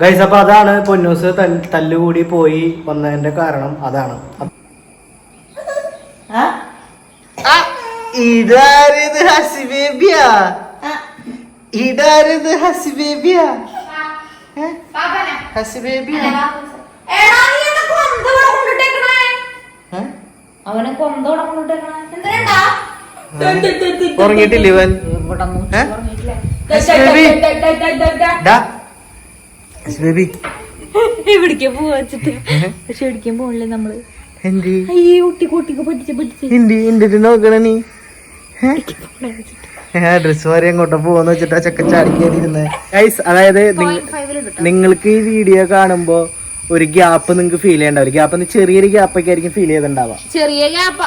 Guys അപ്പൊ അതാണ് പൊന്നൂസ് തല്ലുകൂടി പോയി വന്നതിന്റെ കാരണം. അതാണ്. ഇതാരിത് ഹസി ബേബിയാ ഇതാരിത് ഹസി ബേബിയാ ഹസി ബേബിയാ അവനെ കൊന്തോടെ കൊണ്ടിട്ടേക്കണേ എന്തിനാ ഉറങ്ങിയിട്ടില്ല ഇവൻ? ഏ? ഹസി ബേബി ഡാ ഹസി എവിടേക്കാ പോവാ വെച്ചിട്ട്? പക്ഷെ എവിടേക്കും പോണില്ലേ നമ്മൾ? ഡ്രസ് വരെ അങ്ങോട്ട് പോവാന്ന് വെച്ചിട്ടാ ചക്ക ചാടി കയറിയിരുന്നെ ഗൈസ് അതായത് നിങ്ങ- നിങ്ങൾക്ക് ഈ വീഡിയോ കാണുമ്പോ ഒരു ഗ്യാപ്പ് നിങ്ങൾക്ക് ഫീൽ ചെയ്യണ്ട ഒരു ഗ്യാപ്പ് ചെറിയൊരു ഗ്യാപ്പ് ഒക്കെ ആയിരിക്കും ഫീൽ ചെയ്തിട്ടുണ്ടാവുക ചെറിയ ഗ്യാപ്പ്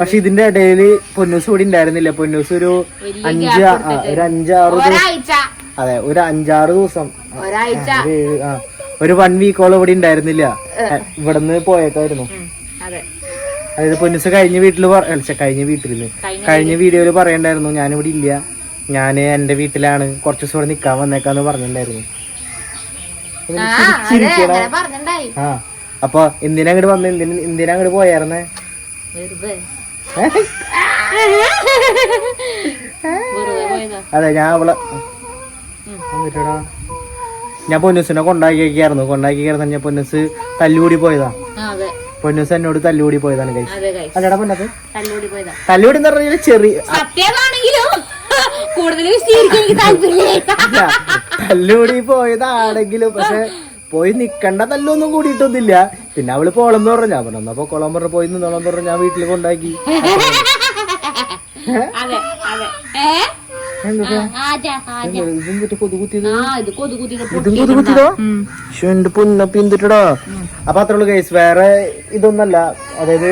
പക്ഷെ ഇതിന്റെ ഇടയിൽ പൊന്നൂസ് കൂടി ഉണ്ടായിരുന്നില്ല. പൊന്നൂസ് ഒരു അഞ്ച് ഒരു അഞ്ചാറ് അതെ ഒരു അഞ്ചാറ് ദിവസം. ഒരാഴ്ച. ഒരു വൺ വീക്കോളം ഇവിടെ ഉണ്ടായിരുന്നില്ല. ഇവിടുന്ന് പോയേക്കായിരുന്നു അതെ. അതായത് പൊന്നിസ് കഴിഞ്ഞ വീട്ടിൽ കഴിഞ്ഞ വീട്ടിൽ. കഴിഞ്ഞ വീഡിയോയിൽ പറയണ്ടായിരുന്നു ഞാനിവിടെ ഇല്ല. ഞാൻ എന്റെ വീട്ടിലാണ്. കുറച്ച് ദിവസം ഇവിടെ നിക്കാൻ വന്നേക്കാന്ന് പറഞ്ഞിട്ടുണ്ടായിരുന്നു. ആ അപ്പൊ എന്തിനാ അങ്ങോട്ട് വന്ന്? എന്തിനാ എന്തിനാ അങ്ങോട്ട് പോയായിരുന്നേ? അതെ ഞാൻ അവളെ എന്നിട്ടെടാ, ഞാൻ പൊന്നൂസിനെ കൊണ്ടാക്കിയായിരുന്നു കൊണ്ടാക്കിയായിരുന്നു ഞാൻ പൊന്നൂസ് തല്ലുകൂടി പോയതാ. പൊന്നൂസ് എന്നോട് തല്ലുകൂടി പോയതാണ് കൈ അല്ലടാ പൊന്നത്? തല്ലോടി പോയതാ. തല്ലുകൂടി എന്ന് പറഞ്ഞാൽ ചെറിയ തല്ലുകൂടി പോയതാണെങ്കിലും പക്ഷെ പോയി നിക്കണ്ട തല്ലൊന്നും കൂടിയിട്ടൊന്നുമില്ല. പിന്നെ അവൾ പോളെന്ന് പറഞ്ഞാ. ഞാൻ പറഞ്ഞു അപ്പൊ കൊളം പറഞ്ഞു പോയി നിന്നോളം പറഞ്ഞു ഞാൻ വീട്ടിൽ കൊണ്ടാക്കി. അതെ അതെ. പൊന്നപ്പി അപ്പൊ അത്ര ഉള്ളു കേസ് വേറെ ഇതൊന്നല്ല. അതായത്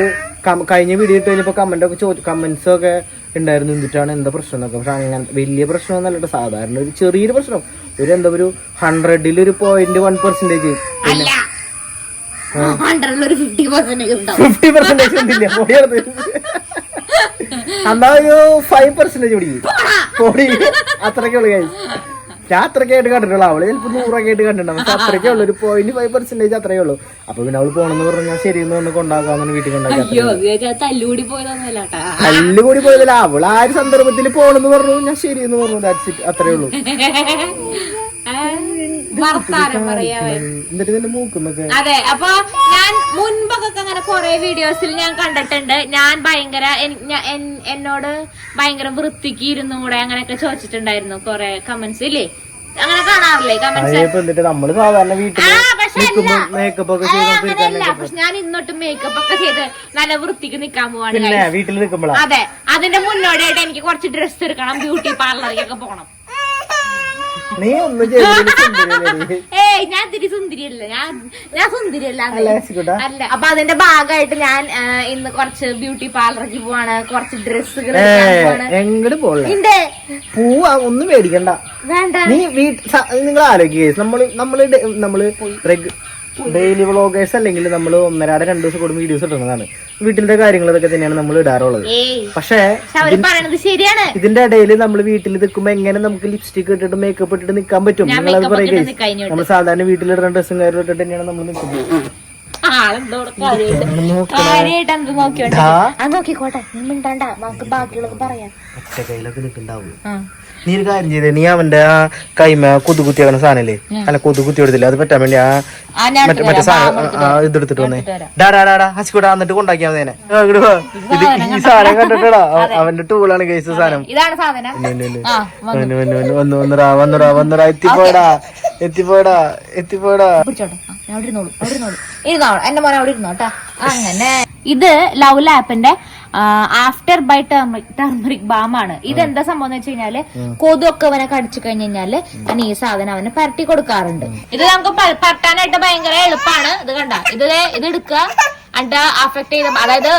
കഴിഞ്ഞ വീഡിയോ ഇട്ട് കഴിഞ്ഞപ്പോ കമന്റ് ഒക്കെ ചോദിച്ചു കമന്റ്സ് ഒക്കെ ഉണ്ടായിരുന്നു എന്തിട്ടാണ്? എന്താ പ്രശ്നം എന്നൊക്കെ. പക്ഷെ അങ്ങനെ വലിയ പ്രശ്നമൊന്നല്ല എന്നല്ല സാധാരണ ഒരു ചെറിയൊരു പ്രശ്നം. ഒരു എന്താ ഒരു ഹൺഡ്രഡിൽ ഒരു point one percentage fifty percentage ഉണ്ടാവും. ഫിഫ്റ്റി പെർസെന്റേജ് ഒന്നില്ല പോയത് എന്നാ ഒരു ഫൈവ് പെർസെന്റേജ് പിടിക്കും. പൊടി. അത്രയ്ക്കേ ഉള്ളു guys. ഞാൻ അത്രയ്ക്ക് ആയിട്ട് കണ്ടിട്ടുള്ളൂ. അവൾ ചിലപ്പോൾ നൂറൊക്കെ ആയിട്ട് കണ്ടിട്ടുണ്ടാവും. പക്ഷെ അത്രയ്ക്കേ ഉള്ളൂ. ഒരു പോയിന്റ് ഫൈവ് പെർസെന്റേജ് അത്രയേ ഉള്ളൂ. അപ്പൊ പിന്നെ അവൾ പോണെന്ന് പറഞ്ഞാൽ ശരി എന്ന് പറഞ്ഞ് കൊണ്ടാക്കാന്ന് വീട്ടിൽ കൊണ്ടാക്കാം തല്ലുകൂടി കൂടി പോയതില്ല. അവൾ ആ ഒരു സന്ദർഭത്തിൽ പോണെന്ന് പറഞ്ഞു ഞാൻ ശരി എന്ന് പറഞ്ഞു. അത്രേ ഉള്ളൂ. വർത്താനം പറയാ അതെ അപ്പൊ ഞാൻ മുൻപൊക്കെ അങ്ങനെ കുറെ വീഡിയോസിൽ ഞാൻ കണ്ടിട്ടുണ്ട്. ഞാൻ ഭയങ്കര എന്നോട് ഭയങ്കര വൃത്തിക്ക് ഇരുന്നും കൂടെ അങ്ങനെയൊക്കെ ചോദിച്ചിട്ടുണ്ടായിരുന്നു കുറെ കമന്റ്സ് ഇല്ലേ? അങ്ങനെ കാണാറില്ലേ കമന്റ്സ് ഞാൻ ഇന്നോട്ട് മേക്കപ്പ് ഒക്കെ ചെയ്ത് നല്ല വൃത്തിക്ക് നിക്കാൻ പോവാണ് അതെ. അതിന്റെ മുന്നോടിയായിട്ട് എനിക്ക് കുറച്ച് ഡ്രസ്സ് എടുക്കണം ബ്യൂട്ടി പാർലറിലൊക്കെ പോകണം നീ ഒന്നും ഏയ് ഞാൻ തിരി സുന്ദരിയല്ല. ഞാൻ ഞാൻ സുന്ദരിയല്ല. അല്ല അപ്പൊ അതിന്റെ ഭാഗമായിട്ട് ഞാൻ ഇന്ന് കുറച്ച് ബ്യൂട്ടി പാർലറിലേക്ക് പോവാണ് കുറച്ച് ഡ്രസ്സുകൾ എങ്ങോട്ട് പോകണ്ടേ പൂവാ ഒന്നും മേടിക്കണ്ട. വേണ്ട. നീ വീട്ടിൽ നിങ്ങൾ ആലോചിക്കുക നമ്മൾ നമ്മൾ നമ്മൾ ഡെയിലി വ്ളോഗേഴ്സ് അല്ലെങ്കിൽ നമ്മൾ ഒന്നരാടെ രണ്ടു ദിവസം കൂടുമ്പോൾ വീഡിയോസ് ഇടുന്നതാണ്. വീട്ടിലത്തെ കാര്യങ്ങൾ ഇതൊക്കെ തന്നെയാണ് നമ്മൾ ഇടാറുള്ളത്. പക്ഷേ ഇതിന്റെ ഇടയിൽ നമ്മൾ വീട്ടിൽ നിൽക്കുമ്പോൾ എങ്ങനെ നമുക്ക് ലിപ്സ്റ്റിക് ഇട്ടിട്ട് മേക്കപ്പ് ഇട്ടിട്ട് നിൽക്കാൻ പറ്റും? പറയുക. നമ്മൾ സാധാരണ വീട്ടിലിടുന്ന ഡ്രസ്സും കാര്യങ്ങളും ഇട്ടിട്ട് തന്നെയാണ് നമ്മൾ നിൽക്കുന്നത്. കാര്യമായിട്ട് അത് നോക്കിക്കോട്ടെ. മിണ്ടണ്ട. നമുക്ക് ബാക്കിയുള്ളത് പറയാം. ഒറ്റ കയ്യിലൊക്കെ നിൽക്കുന്നുണ്ടാവുള്ളൂ നീ ഒരു കാര്യം ചെയ്തേ. നീ അവന്റെ ആ കൈമ കൊതുകുത്തി ആവുന്ന സാധനല്ലേ അല്ല കൊതുകുത്തി എടുത്തില്ല? അത് പറ്റാൻ വേണ്ടി ആ മറ്റേ മറ്റേ സാധനം ഇതെടുത്തിട്ട് വന്നേ. ഡാടാ ഡാ ഡാ ഡാ ഡാ ഹസിക്കൂടാ എന്നിട്ട് കൊണ്ടാക്കിയാ മതിനെ ഇത് ഈ സാധനം കണ്ടിട്ടടാ. അവന്റെ ടൂളാണ് കേസ് സാധനം. വന്നുറാ ഇല്ല, ഇല്ല. ആ വന്നു. വന്നു വന്നു വന്നു. വന്നുടാ വന്നുടാ വന്നുടാ. എത്തിപ്പോടാ എത്തിപ്പോടാ എത്തിപ്പോടാ ഇരുന്നോളൂ എന്റെ മോനെ അവിടെ ഇരുന്നോട്ടാ അങ്ങനെ. ഇത് love ലാപ്പിന്റെ after by turmeric turmeric balm ആണ് ഇത് എന്താ സംഭവം എന്ന് വെച്ച് കഴിഞ്ഞാൽ കൊതുവൊക്കെ അവനെ കടിച്ചു കഴിഞ്ഞു കഴിഞ്ഞാൽ ഞാൻ ഈ സാധനം അവന് പരട്ടി കൊടുക്കാറുണ്ട്. ഇത് നമുക്ക് പരട്ടാനായിട്ട് ഭയങ്കര എളുപ്പമാണ് ഇത് കണ്ട. ഇത് ഇത് എടുക്കുക. എന്നിട്ട് അഫക്ട് ചെയ്ത അതായത്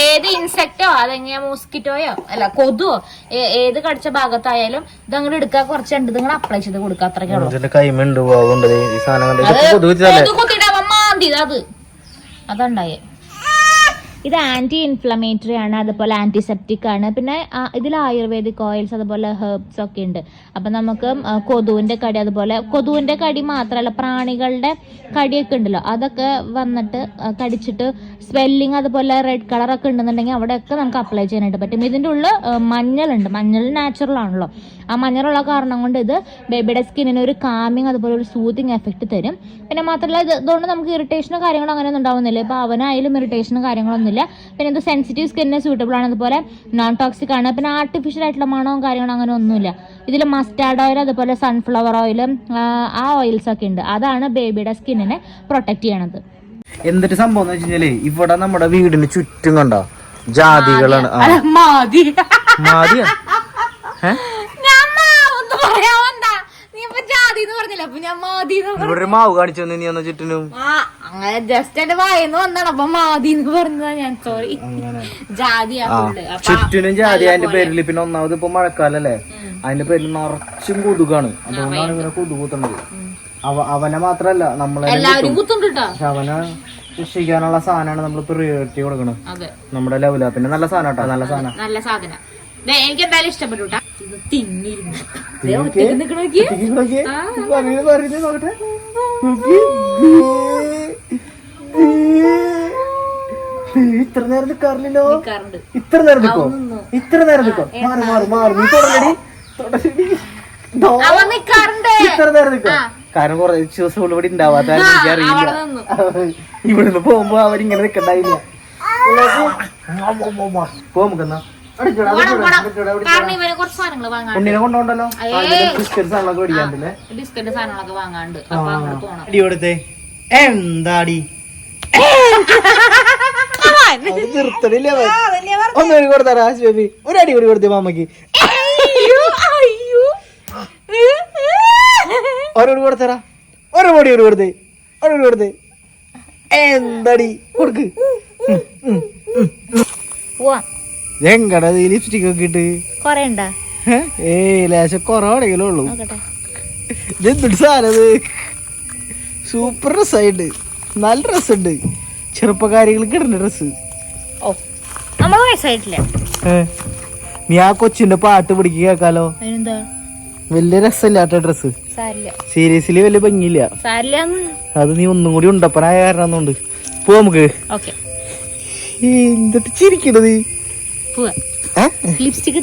ഏത് ഇൻസെക്റ്റോ അതെങ്ങനെ മോസ്കിറ്റോയോ അല്ല കൊതുവോ ഏത് കടിച്ച ഭാഗത്തായാലും ഇത് അങ്ങോട്ട് എടുക്കുക. കുറച്ച് ഉണ്ട് നിങ്ങൾ അപ്ലൈ ചെയ്ത് കൊടുക്കുക. അത്രയ്ക്കേ മാന്തിയത് അത്. അതുണ്ടായേ ഇത് ആന്റി ഇൻഫ്ലമേറ്ററി ആണ് അതുപോലെ ആന്റിസെപ്റ്റിക് ആണ്. പിന്നെ ഇതിൽ ആയുർവേദിക് ഓയിൽസ് അതുപോലെ ഹെർബ്സ് ഒക്കെ ഉണ്ട്. അപ്പൊ നമുക്ക് കൊതുവിന്റെ കടി അതുപോലെ കൊതുവിന്റെ കടി മാത്രമല്ല പ്രാണികളുടെ കടിയൊക്കെ ഉണ്ടല്ലോ അതൊക്കെ വന്നിട്ട് കടിച്ചിട്ട് സ്വെല്ലിങ് അതുപോലെ റെഡ് കളർ ഒക്കെ ഉണ്ടെന്നുണ്ടെങ്കിൽ അവിടെയൊക്കെ നമുക്ക് അപ്ലൈ ചെയ്യാനായിട്ട് പറ്റും. ഇതിന്റെ ഉള്ളിൽ മഞ്ഞളുണ്ട്. മഞ്ഞൾ നാച്ചുറൽ ആണല്ലോ. ആ മഞ്ഞളുള്ള കാരണം കൊണ്ട് ഇത് ബേബിയുടെ സ്കിന്നിന് ഒരു കാമിങ് അതുപോലെ ഒരു സൂതിങ് എഫക്റ്റ് തരും. പിന്നെ മാത്രമല്ല ഇത് ഇതുകൊണ്ട് നമുക്ക് ഇറിറ്റേഷനോ കാര്യങ്ങളോ അങ്ങനെയൊന്നും ഉണ്ടാവുന്നില്ല. ഇപ്പോൾ അവനായാലും ഇറിറ്റേഷനോ കാര്യങ്ങളൊന്നുമില്ല പിന്നെ ഇത് സെൻസിറ്റീവ് സ്കിന്നിന് സൂട്ടബിൾ ആണ്. അതുപോലെ നോൺ ടോക്സിക് ആണ്. പിന്നെ ആർട്ടിഫിഷ്യൽ ആയിട്ടുള്ള മണവും കാര്യങ്ങളും അങ്ങനെ ഒന്നുമില്ല. ഇതിൽ മസ്റ്റാർഡ് ഓയിൽ അതുപോലെ സൺഫ്ലവർ ഓയിൽ ആ ഓയിൽസ് ഒക്കെ ഉണ്ട്. അതാണ് ബേബിയുടെ സ്കിന്നിനെ പ്രൊട്ടക്ട് ചെയ്യണത്. എന്നിട്ട് സംഭവം എന്ന് വെച്ചാലേ ഇവിടെ നമ്മുടെ വീടിന് ചുറ്റും കണ്ടോ? ജാതികളാണ്. എന്ന് എന്ന്. ഇവിടെ ഒരു മാവ് കാണിച്ചു തന്നെ നീ ഒന്ന് ചുറ്റിനും. ആ അങ്ങനെ ജസ്റ്റ് എന്റെ വായന്ന് വന്നാണ്. അപ്പൊ മാതി എന്ന് പറഞ്ഞതാ ഞാൻ. സോറി ജാതിയാ ചുറ്റിനും ജാതി. അതിന്റെ പേരിൽ പിന്നെ ഒന്നാമത് ഇപ്പൊ മഴക്കാലല്ലേ? അതിന്റെ പേരിൽ നിറച്ചും കൊതുകാണ്. അതുകൊണ്ടാണ് ഇങ്ങനെ കൊതുക് കുത്തുന്നത്. അവ അവനെ മാത്രല്ല നമ്മളെ പക്ഷെ അവനെ രക്ഷിക്കാനുള്ള സാധനമാണ് നമ്മൾ പ്രിയോറിറ്റി കൊടുക്കണം നമ്മുടെ ലെവലാ പിന്നെ നല്ല സാധനം കേട്ടോ നല്ല സാധനം. നല്ല സാധനം. എനിക്ക് എന്തായാലും ഇഷ്ടപ്പെട്ടു തിന്നിരുന്നു. ഇത്ര നേരം നിൽക്കാറില്ലല്ലോ ഇത്ര നേരം നിൽക്കോ ഇത്ര നേരം നിൽക്കോ മാറി മാറി മാറി. നീ ദോ. ഇത്ര നേരം നിൽക്കോ കാരണം കുറെ ദിവസം ഇവിടെ ഉണ്ടാവാത്ത എനിക്കറിയില്ല ഇവിടുന്ന് പോകുമ്പോ അവരിങ്ങനെ നിക്കണ്ടായില്ല. ഉണ്ണിനെ കൊണ്ടോണ്ടല്ലോ? ബിസ്ക്കറ്റ് സാധനങ്ങളൊക്കെ മേടിക്കാണ്ടല്ലേ? ബിസ്ക്കറ്റ് സാധനങ്ങളൊക്കെ വാങ്ങാണ്ട്. അടി കൊടുത്തേ എന്താടി? നിർത്തണില്ല ഒന്നൊരു കൊടുത്താ ബേബി ഒരു അടി കൂടി കൊടുത്തേ മാമക്ക് ഒരോട് കൊടുത്തരാ. ഒരു പൊടി ഒരു കൊടുത്തേ. ഒരു കൊടുത്തേ. എന്തടി? കൊടുക്ക്. പോവാം എങ്കടാ ലിപ്സ്റ്റിക് ഒക്കെ ഇട്ട്? കൊറേ ഉണ്ടാ ഏ ലേശം കുറവാണെങ്കിലും ഉള്ളൂ. നോക്കട്ടെ. ഇതെന്തൊരു സാധനത് സൂപ്പർ ഡ്രസ്സായിട്ട് നല്ല ഡ്രസ് ഉണ്ട് ചെറുപ്പക്കാരികൾക്ക് ഇടുന്ന ഡ്രസ്സ് ഓ വയസ്സായിട്ടില്ല? നീ ആ കൊച്ചിന്റെ പാട്ട് പിടിക്കുക കേക്കാലോ വലിയ രസമില്ലാത്ത ഡ്രസ് സീരിയസ്ലി വലിയ ഭംഗിയില്ല. അത് നീ ഒന്നും കൂടി ഉണ്ടപ്പനായ കാരണം കൊണ്ട് പോ നമുക്ക്. എന്തിട്ട് ചിരിക്കണത്? ലിപ്സ്റ്റിക്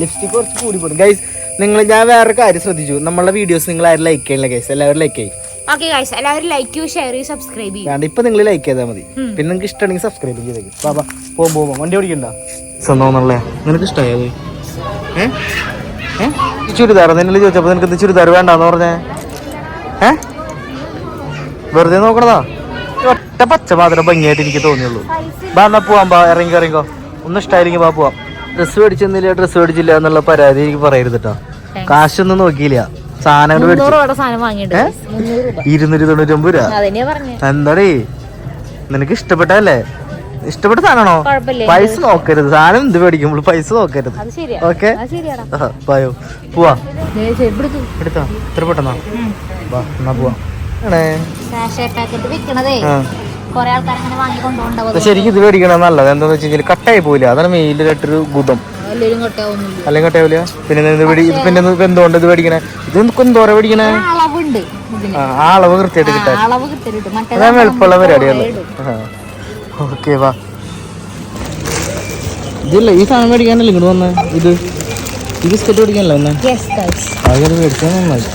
ലിപ്സ്റ്റിക് കുറച്ച് കൂടി പോടും ഗൈസ് നിങ്ങൾ ഞാൻ വേറെ കാര്യം ശ്രദ്ധിച്ചു. നമ്മളുടെ വീഡിയോസ് നിങ്ങൾ ആരും ലൈക്ക് ചെയ്യണല്ലേ ഗൈസ് എല്ലാവരും ലൈക്ക് ചെയ്യും. ഓക്കെ ഗൈസ് എല്ലാവരും ലൈക്ക് ചെയ്യൂ ഷെയർ ചെയ്യൂ. സബ്സ്ക്രൈബ് ചെയ്യും വേണ്ട ഇപ്പൊ നിങ്ങൾ ലൈക്ക് ചെയ്താൽ മതി. പിന്നെ നിങ്ങൾക്ക് ഇഷ്ടമാണെങ്കിൽ സബ്സ്ക്രൈബ് ചെയ്തേക്കും. ബാബാ പോകും പോകും വണ്ടി ഓടിക്കണ്ട. സ്വന്തമാണല്ലേ നിനക്ക് ഇഷ്ടമായത് ഏ? ഏ? ഈ ചുരിദാർ നിന്നെ ചോദിച്ചപ്പോ നിനക്ക് എന്ത് ചുരിദാർ വേണ്ടെന്ന് പറഞ്ഞേ. ഏ? വെറുതെ നോക്കണതാ? ഒറ്റ പച്ച മാത്രം ഭംഗിയായിട്ട് എനിക്ക് തോന്നിയുള്ളൂ. ബാ എന്നാ പോവാം ബാ ഇറങ്ങി ഇറങ്ങിക്കോ. ഒന്ന് ഇഷ്ടമായിരിക്കും ബാ പോവാം. ഡ്രസ്സ് മേടിച്ചെന്നില്ല ഡ്രസ്സ് മേടിച്ചില്ല എന്നുള്ള പരാതി എനിക്ക് പറയരുത് കേട്ടോ കാശൊന്നും നോക്കിയില്ല. സാധനം രൂപ. ഇരുന്നൂറ്റി തൊണ്ണൂറ്റൊമ്പത് രൂപ. അതന്നെയാ പറഞ്ഞേ. എന്താടേ? നിനക്ക് ഇഷ്ടപ്പെട്ടല്ലേ ഇഷ്ടപ്പെട്ട സാധനമാണോ? പൈസ നോക്കരുത്. സാധനം എന്ത് മേടിക്കുമ്പോൾ പൈസ നോക്കരുത്. ഓക്കെ? പോയോ. പോവാ. എടുത്തോ. ഇത്ര പെട്ടെന്നാ? വാ എന്നാ പോവാ. ശരിക്കും ഇത് മേടിക്കണം നല്ലത്. എന്താന്ന് വെച്ച് കഴിഞ്ഞാൽ കട്ടായി പോയില്ല അതാണ് മെയിൻ ഗുദം എല്ലാവരും കൊട്ടാവുന്നില്ല അല്ലെങ്കിൽ കട്ടാവില്ല പിന്നെ ഇത് മേടി ഇത് പിന്നെ എന്തുകൊണ്ട് ഇത് മേടിക്കണേ? ഇത് എന്തോര മേടിക്കണേ? ആ അളവ് കൃത്യമായിട്ട് കിട്ടാൻ. അതാണ് എളുപ്പമുള്ള പരിപാടിയല്ലേ ഓക്കെ വാ. ഇതില്ല ഈ സാധനം മേടിക്കാനല്ലേ ഇങ്ങോട്ട് വന്നേ? ഇത് ഈ ബിസ്ക്കറ്റ് മേടിക്കാനല്ലേ വന്നേ? അതൊക്കെ മേടിച്ചാൽ നന്നായി.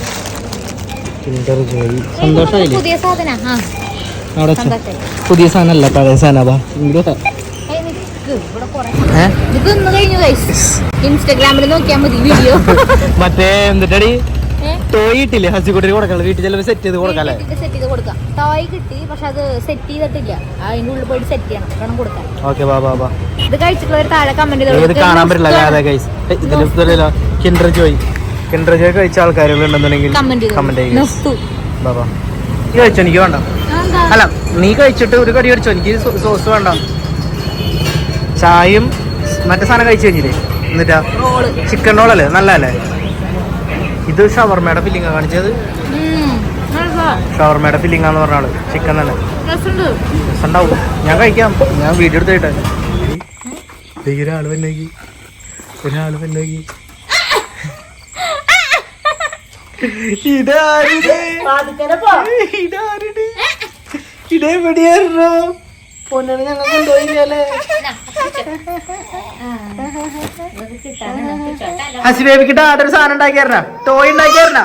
സന്തോഷമായില്ലേ? പുതിയ സാധനമല്ല പഴയ സാധനമാ ഇങ്ങോട്ട് ഇൻസ്റ്റാഗ്രാമിൽ നോക്കിയാൽ മതി വീഡിയോ മറ്റേ എന്തിട്ടടി? ടോയ് ഇട്ടില്ലേ ഹസിക്കുട്ടി കൊടുക്കാം വീട്ടിൽ ചിലപ്പോൾ സെറ്റ് ചെയ്ത് കൊടുക്കാല്ലേ സെറ്റ് ചെയ്ത് കൊടുക്കാം. ടോയ് കിട്ടി പക്ഷെ അത് സെറ്റ് ചെയ്തിട്ടില്ല. അതിന്റെ ഉള്ളിൽ പോയിട്ട് സെറ്റ് ചെയ്യണം. വേണം കൊടുക്കാൻ. ഓക്കെ വാ വാ വാ. ഇത് കഴിച്ചിട്ടുള്ളവർ താഴെ കമന്റ് ഇത് കാണാൻ പറ്റില്ല അതെ ഗൈസ് ഇതിൽ കിൻഡർ ജോയ് കിൻഡർ ജോയ് കഴിച്ച ആൾക്കാരുകൾ ഉണ്ടെന്നുണ്ടെങ്കിൽ കമന്റ് വാ വാ. നീ കഴിച്ചോ? എനിക്ക് വേണ്ട. അല്ല നീ കഴിച്ചിട്ട് ഒരു കടി കഴിച്ചോ എനിക്ക് സോസ് വേണ്ട. ചായയും മറ്റേ സാധനം കഴിച്ചു കഴിഞ്ഞില്ലേ? എന്നിട്ടാ? റോൾ ചിക്കൻ റോളല്ലേ? നല്ലതല്ലേ? ഇത് ഷവർമയുടെ ഫില്ലിംഗ് കാണിച്ചത്. ഷവർമയുടെ ഫില്ലിംഗ് പറഞ്ഞ ആൾ. ചിക്കൻ തന്നെ. രസമുണ്ടാവും ഞാൻ കഴിക്കാം. ഞാൻ വീഡിയോ എടുത്തിട്ടെ. ഒരാൾ വന്നോക്കി. ഒരാൾ വന്നോക്കി. ഇതാരുടെ? ഇതാരുടെ? ഇതെവിടെയായിരുന്നു? പൊന്നനെ ഞങ്ങൾ കൊണ്ടുപോയില്ലേ ഹസി ബേബിക്ക് ആടൊരു സാധനം ഉണ്ടാക്കിയായിരുന്ന ടോയ് ഉണ്ടാക്കിയായിരുന്ന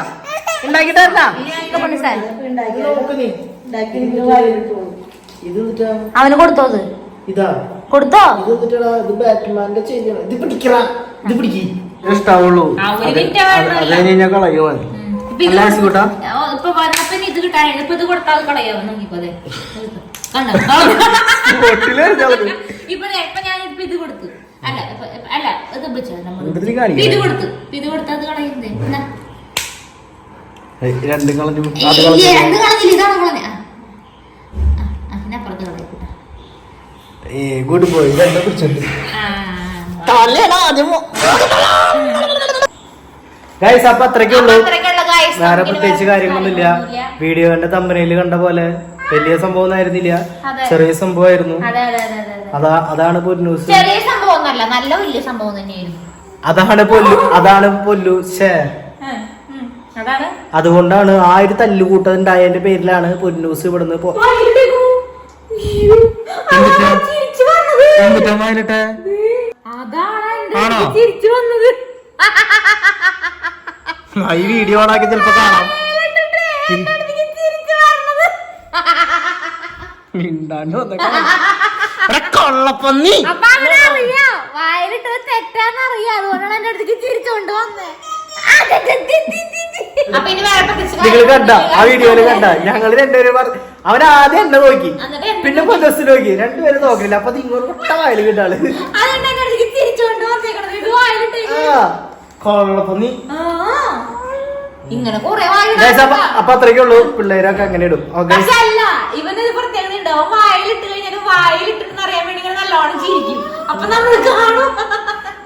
ഉണ്ടാക്കിട്ടായിരുന്ന ഇത് എന്നിട്ടാ അവന് കൊടുത്തോ അത്? ഇതാ. കൊടുത്തോ? ഇത് ബാറ്റ്മാന്റെ ഇത് പിടിക്കറ ഇത് പിടിക്ക്. ഇഷ്ടാവുള്ളൂ. അത് കളയോ ഇപ്പൊ വന്നപ്പോ ഇത് കിട്ടാൻ ഇപ്പൊ ഇത് കൊടുത്താൽ കളയോ? നോക്കിപ്പോ അതെ കണ്ടോ? പൊട്ടിലെറിഞ്ഞത്. ഇപ്പൊ ദേ, ഇപ്പൊ ഞാൻ ഇപ്പൊ ഇത് കൊടുത്തു. അല്ല അല്ല ഇത് നമ്മൾ? ഇത് കൊടുത്തു. ഇത് അത് രണ്ടും കളഞ്ഞു രണ്ട് കളഞ്ഞില്ല ഇതാണ് കളഞ്ഞ. ഗുഡ് ബോയ് രണ്ടും ഗൈസ് അപ്പൊ അത്രയ്ക്കുള്ളൂ വേറെ പ്രത്യേകിച്ച് കാര്യങ്ങളൊന്നുമില്ല. വീഡിയോ എന്റെ തമ്പനയിൽ കണ്ട പോലെ. വലിയ സംഭവം ആയിരുന്നില്ല. ചെറിയ സംഭവമായിരുന്നു. അതെ അതെ അതെ അതെ അതെ. അതാ അതാണ് പൊന്നൂസ് ചെറിയ സംഭവം നല്ല വലിയ സംഭവം തന്നെയായിരുന്നു. അതാണ് പൊല്ലു അതാണ് പൊല്ലു ഷേ അതുകൊണ്ടാണ് ആ ഒരു തല്ലുകൂട്ടുണ്ടായതിന്റെ പേരിലാണ് പൊന്നൂസ് ഇവിടുന്ന് പോ- എന്നിട്ട്? ആണോ? ഈ വീഡിയോ ഓണാക്കി ചിലപ്പോ കാണാം എന്റെ അടുത്തേക്ക് ചിരിച്ചു വന്നത്. മിണ്ടാണ്ട് വന്നേക്കൊള്ളപ്പന്നി അപ്പൊ അവനറിയാം വായിലിട്ടത് തെറ്റാന്നറിയാം അതുകൊണ്ടാണ് എന്റെ അടുത്തേക്ക് ചിരിച്ചോണ്ട് വന്നേ. നിങ്ങൾ കണ്ട ആ. വീഡിയോയിൽ കണ്ട. ഞങ്ങൾ രണ്ടുപേരും പറഞ്ഞു അവൻ ആദ്യം എന്നെ നോക്കി. പിന്നെ പൊലസ് നോക്കി. രണ്ടുപേരും നോക്കില്ല. അപ്പൊ ഇങ്ങോട്ട് മുട്ട വായിൽ കിട്ടാൾ കൊള്ളപ്പൊന്നി. എന്റെ ഇങ്ങനെ കൊറേ അപ്പൊ അത്രയ്ക്കേ ഉള്ളൂ. പിള്ളേരൊക്കെ അങ്ങനെ ഇടും. പക്ഷെ അല്ല ഇവന് പ്രത്യേകത ഉണ്ട്. അവൻ വായിലിട്ട് കഴിഞ്ഞാൽ വായിലിട്ടെന്ന് അറിയാൻ വേണ്ടി ഇങ്ങനെ നല്ലോണം ചിരിക്കും. അപ്പൊ നമ്മൾ കാണും.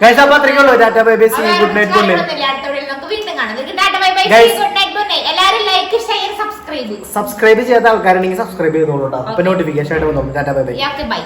ഗൈസ് അപ്പൊ അത്രയ്ക്കേ ഉള്ളൂ. Tata bye bye see good night good night subscribe ചെയ്യാത്ത ആൾക്കാരുണ്ടെങ്കിൽ സബ്സ്ക്രൈബ് ചെയ്തോളൂ കേട്ടോ അപ്പൊ നോട്ടിഫിക്കേഷൻ ആയിട്ട് വന്നോളൂ. Tata bye bye bye